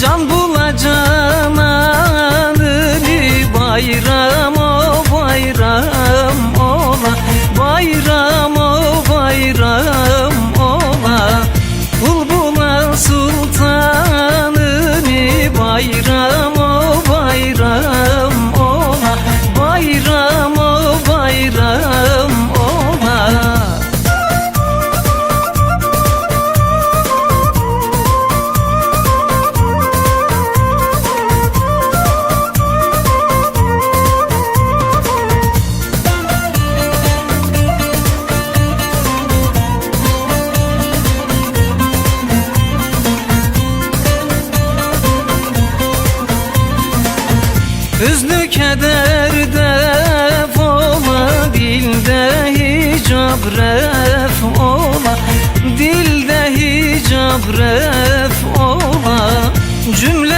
Can bulacağın anını bayram o bayram Hüznü kederde ola Dilde hicab ref ola. Dilde hicab ref ola. Cümle